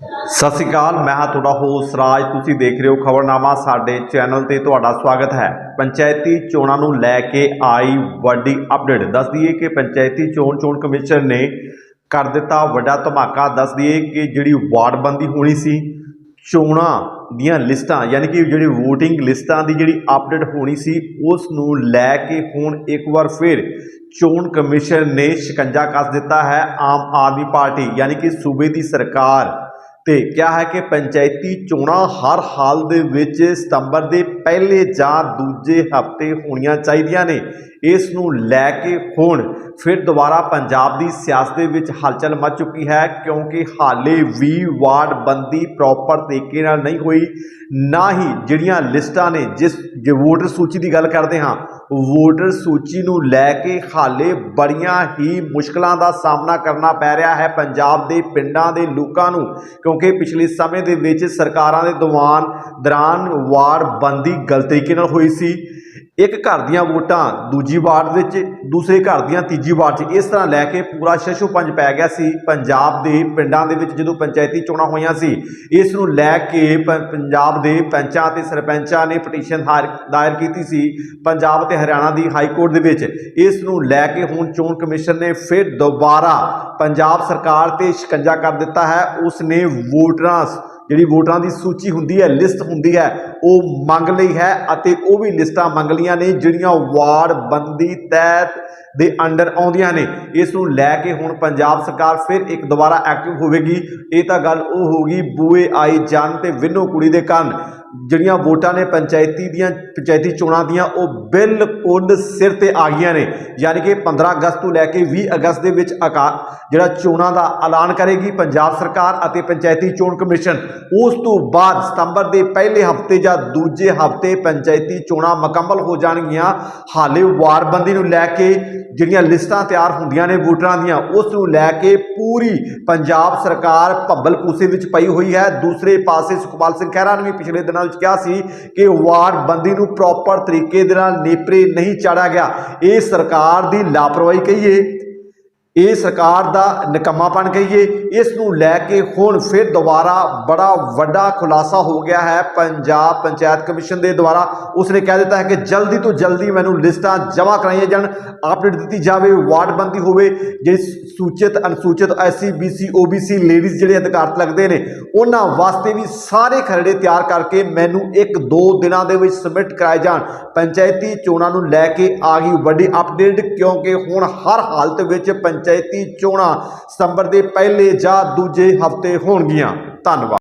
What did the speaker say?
ਸਤਿ ਸ਼੍ਰੀ ਅਕਾਲ, ਮੈਂ ਹਾਂ ਤੁਹਾਡਾ ਹੋਸਟ ਰਾਜ। ਤੁਸੀਂ ਦੇਖ ਰਹੇ ਹੋ ਖਬਰਨਾਮਾ ਸਾਡੇ ਚੈਨਲ ਤੇ ਤੁਹਾਡਾ ਸਵਾਗਤ ਹੈ। ਪੰਚਾਇਤੀ ਚੋਣਾਂ ਨੂੰ ਲੈ ਕੇ ਆਈ ਵੱਡੀ ਅਪਡੇਟ ਦੱਸ ਦਈਏ ਕਿ ਪੰਚਾਇਤੀ ਚੋਣ ਚੋਣ ਕਮਿਸ਼ਨ ਨੇ ਕਰ ਦਿੱਤਾ ਵੱਡਾ ਧਮਾਕਾ। ਦੱਸ ਦਈਏ ਕਿ ਜਿਹੜੀ ਵਾਰਡਬੰਦੀ ਹੋਣੀ ਸੀ, ਚੋਣਾਂ ਦੀਆਂ ਲਿਸਟਾਂ, ਯਾਨੀ ਕਿ ਜਿਹੜੀ VOTING ਲਿਸਟਾਂ ਦੀ ਜਿਹੜੀ ਅਪਡੇਟ ਹੋਣੀ ਸੀ, ਉਸ ਨੂੰ ਲੈ ਕੇ ਹੁਣ ਇੱਕ ਵਾਰ ਫਿਰ ਚੋਣ ਕਮਿਸ਼ਨ ਨੇ ਸ਼ਿਕੰਜਾ ਕੱਸ ਦਿੱਤਾ ਹੈ ਆਮ ਆਦਮੀ ਪਾਰਟੀ। ਯਾਨੀ ਕਿ ਸੂਬੇ ਦੀ ਸਰਕਾਰ ਤੇ ਕਿਹਾ ਹੈ ਕਿ ਪੰਚਾਇਤੀ ਚੋਣਾਂ ਹਰ ਹਾਲ ਦੇ ਵਿੱਚ ਸਤੰਬਰ ਦੇ ਪਹਿਲੇ ਜਾਂ ਦੂਜੇ ਹਫ਼ਤੇ ਹੋਣੀਆਂ ਚਾਹੀਦੀਆਂ ਨੇ। ਇਸ ਨੂੰ ਲੈ ਕੇ ਹੁਣ ਫਿਰ ਦੁਬਾਰਾ ਪੰਜਾਬ ਦੀ ਸਿਆਸਤ ਦੇ ਵਿੱਚ ਹਲਚਲ ਮਚ ਚੁੱਕੀ ਹੈ, ਕਿਉਂਕਿ ਹਾਲੇ ਵੀ ਵਾਰਡ ਬੰਦੀ ਪ੍ਰੋਪਰ ਤਰੀਕੇ ਨਾਲ ਨਹੀਂ ਹੋਈ, ਨਾ ਹੀ ਜਿਹੜੀਆਂ ਲਿਸਟਾਂ ਨੇ, ਜਿਸ ਜੇ ਵੋਟਰ ਸੂਚੀ ਦੀ ਗੱਲ ਕਰਦੇ ਹਾਂ ਵੋਟਰ ਸੂਚੀ ਨੂੰ ਲੈ ਕੇ ਹਾਲੇ ਬੜੀਆਂ ਹੀ ਮੁਸ਼ਕਲਾਂ ਦਾ ਸਾਹਮਣਾ ਕਰਨਾ ਪੈ ਰਿਹਾ ਹੈ ਪੰਜਾਬ ਦੇ ਪਿੰਡਾਂ ਦੇ ਲੋਕਾਂ ਨੂੰ, ਕਿਉਂਕਿ ਪਿਛਲੇ ਸਮੇਂ ਦੇ ਵਿੱਚ ਸਰਕਾਰਾਂ ਦੇ ਦੌਰਾਨ ਦੌਰਾਨ ਵਾਰਡ ਬੰਦੀ ਗਲਤ ਤਰੀਕੇ ਨਾਲ ਹੋਈ ਸੀ। ਇੱਕ ਘਰ ਦੀਆਂ ਵੋਟਾਂ ਦੂਜੀ ਵਾਰਡ ਵਿੱਚ, ਦੂਸਰੇ ਘਰ ਦੀਆਂ ਤੀਜੀ ਵਾਰਡ 'ਚ ਇਸ ਤਰ੍ਹਾਂ ਲੈ ਕੇ ਪੂਰਾ ਸ਼ਸ਼ੂ ਪੰਜ ਪੈ ਗਿਆ ਸੀ ਪੰਜਾਬ ਦੇ ਪਿੰਡਾਂ ਦੇ ਵਿੱਚ ਜਦੋਂ ਪੰਚਾਇਤੀ ਚੋਣਾਂ ਹੋਈਆਂ ਸੀ। ਇਸ ਨੂੰ ਲੈ ਕੇ ਪ- ਪੰਜਾਬ ਦੇ ਪੰਚਾਂ ਤੇ ਸਰਪੰਚਾਂ ਨੇ ਪਟੀਸ਼ਨ ਦਾਇਰ ਕੀਤੀ ਸੀ ਪੰਜਾਬ ਤੇ ਹਰਿਆਣਾ ਦੀ ਹਾਈ ਕੋਰਟ ਦੇ ਵਿੱਚ। ਇਸ ਨੂੰ ਲੈ ਕੇ ਹੁਣ ਚੋਣ ਕਮਿਸ਼ਨ ਨੇ ਫਿਰ ਦੁਬਾਰਾ ਪੰਜਾਬ ਸਰਕਾਰ ਤੇ ਸ਼ਿਕੰਜਾ ਕਰ ਦਿੱਤਾ ਹੈ। ਉਸ ਨੇ ਵੋਟਰਾਂ ਜਿਹੜੀ ਵੋਟਰਾਂ ਦੀ ਸੂਚੀ ਹੁੰਦੀ ਹੈ, ਲਿਸਟ ਹੁੰਦੀ ਹੈ, ਉਹ ਮੰਗ ਲਈ ਹੈ ਅਤੇ ਉਹ ਵੀ ਲਿਸਟਾਂ ਮੰਗ ਲਈਆਂ ਨੇ, ਜਿਹੜੀਆਂ ਵਾਰਡ ਬੰਦੀ ਤਹਿਤ ਦੇ ਅੰਡਰ ਆਉਂਦੀਆਂ ਨੇ। ਇਸ ਨੂੰ ਲੈ ਕੇ ਹੁਣ ਪੰਜਾਬ ਸਰਕਾਰ ਫਿਰ ਇੱਕ ਦੁਬਾਰਾ ਐਕਟਿਵ ਹੋਵੇਗੀ। ਇਹ ਤਾਂ ਗੱਲ ਉਹ ਹੋਗੀ ਬੂਏ ਆਈ ਜਾਨ ਤੇ ਵਿਨੋ ਕੁੜੀ ਦੇ ਕੰਨ। ਜਿਹੜੀਆਂ ਵੋਟਾਂ ਨੇ ਪੰਚਾਇਤੀ ਦੀਆਂ, ਪੰਚਾਇਤੀ ਚੋਣਾਂ ਦੀਆਂ, ਉਹ ਬਿਲਕੁਲ ਸਿਰ ਤੇ ਆ ਗਈਆਂ ਨੇ। ਯਾਨੀ ਕਿ 15 ਅਗਸਤ ਤੋਂ ਲੈ ਕੇ 20 ਅਗਸਤ ਦੇ ਵਿੱਚ ਅਕਾ, ਜਿਹੜਾ ਚੋਣਾਂ ਦਾ ਐਲਾਨ ਕਰੇਗੀ ਪੰਜਾਬ ਸਰਕਾਰ ਅਤੇ ਪੰਚਾਇਤੀ ਚੋਣ ਕਮਿਸ਼ਨ, ਉਸ ਤੋਂ ਬਾਅਦ ਸਤੰਬਰ ਦੇ ਪਹਿਲੇ ਹਫ਼ਤੇ ਜਾਂ ਦੂਜੇ ਹਫ਼ਤੇ ਪੰਚਾਇਤੀ ਚੋਣਾਂ ਮੁਕੰਮਲ ਹੋ ਜਾਣਗੀਆਂ। ਹਾਲੇ ਵਾਰਬੰਦੀ ਨੂੰ ਲੈ ਕੇ ਜਿਹੜੀਆਂ ਲਿਸਟਾਂ ਤਿਆਰ ਹੁੰਦੀਆਂ ਨੇ ਵੋਟਰਾਂ ਦੀਆਂ, ਉਸ ਨੂੰ ਲੈ ਕੇ ਪੂਰੀ ਪੰਜਾਬ ਸਰਕਾਰ ਭੱਬਲ ਪੂਸੇ ਵਿੱਚ ਪਈ ਹੋਈ ਹੈ। ਦੂਸਰੇ ਪਾਸੇ ਸੁਖਪਾਲ ਸਿੰਘ ਖਹਿਰਾ ਨੇ ਵੀ ਪਿਛਲੇ ਦਿਨਾਂ ਵਿੱਚ ਕਿਹਾ ਸੀ ਕਿ ਵਾਰਡ ਬੰਦੀ ਨੂੰ ਪ੍ਰੋਪਰ ਤਰੀਕੇ ਦੇ ਨਾਲ ਨੇਪਰੇ ਨਹੀਂ ਚਾੜਿਆ ਗਿਆ। ਇਹ ਸਰਕਾਰ ਦੀ ਲਾਪਰਵਾਹੀ ਕਹੀਏ। ਇਹ ਸਰਕਾਰ ਦਾ ਨਿਕੰਮਾਪਣ ਕਹੀਏ, ਇਸ ਨੂੰ ਲੈ ਕੇ ਹੁਣ ਫਿਰ ਦੁਬਾਰਾ ਬੜਾ ਵੱਡਾ ਖੁਲਾਸਾ ਹੋ ਗਿਆ ਹੈ ਪੰਜਾਬ ਪੰਚਾਇਤ ਕਮਿਸ਼ਨ ਦੇ ਦੁਆਰਾ। ਉਸਨੇ ਕਹਿ ਦਿੱਤਾ ਹੈ ਕਿ ਜਲਦੀ ਤੋਂ ਜਲਦੀ ਮੈਨੂੰ ਲਿਸਟਾਂ ਜਮ੍ਹਾਂ ਕਰਾਈਆਂ ਜਾਣ, ਅਪਡੇਟ ਦਿੱਤੀ ਜਾਵੇ, ਵਾਰਡ ਬੰਦੀ ਹੋਵੇ ਜੇ ਸੂਚਿਤ, ਅਨੁਸੂਚਿਤ ਐਸਸੀ ਬੀਸੀ ਓਬੀਸੀ ਲੇਡੀਜ਼ ਜਿਹੜੇ ਅਧਿਕਾਰਤ ਲੱਗਦੇ ਨੇ, ਉਹਨਾਂ ਵਾਸਤੇ ਵੀ ਸਾਰੇ ਖਰੜੇ ਤਿਆਰ ਕਰਕੇ ਮੈਨੂੰ ਇੱਕ ਦੋ ਦਿਨਾਂ ਦੇ ਵਿੱਚ ਸਬਮਿਟ ਕਰਾਏ ਜਾਣ। ਪੰਚਾਇਤੀ ਚੋਣਾਂ ਨੂੰ ਲੈ ਕੇ ਆ ਗਈ ਵੱਡੀ ਅਪਡੇਟ ਕਿਉਂਕਿ ਹੁਣ ਹਰ ਹਾਲਤ ਵਿੱਚ ਪੰਚਾਇਤੀ ਚੋਣਾਂ ਸਤੰਬਰ ਦੇ ਪਹਿਲੇ ਜਾਂ ਦੂਜੇ ਹਫ਼ਤੇ ਹੋਣਗੀਆਂ। ਧੰਨਵਾਦ।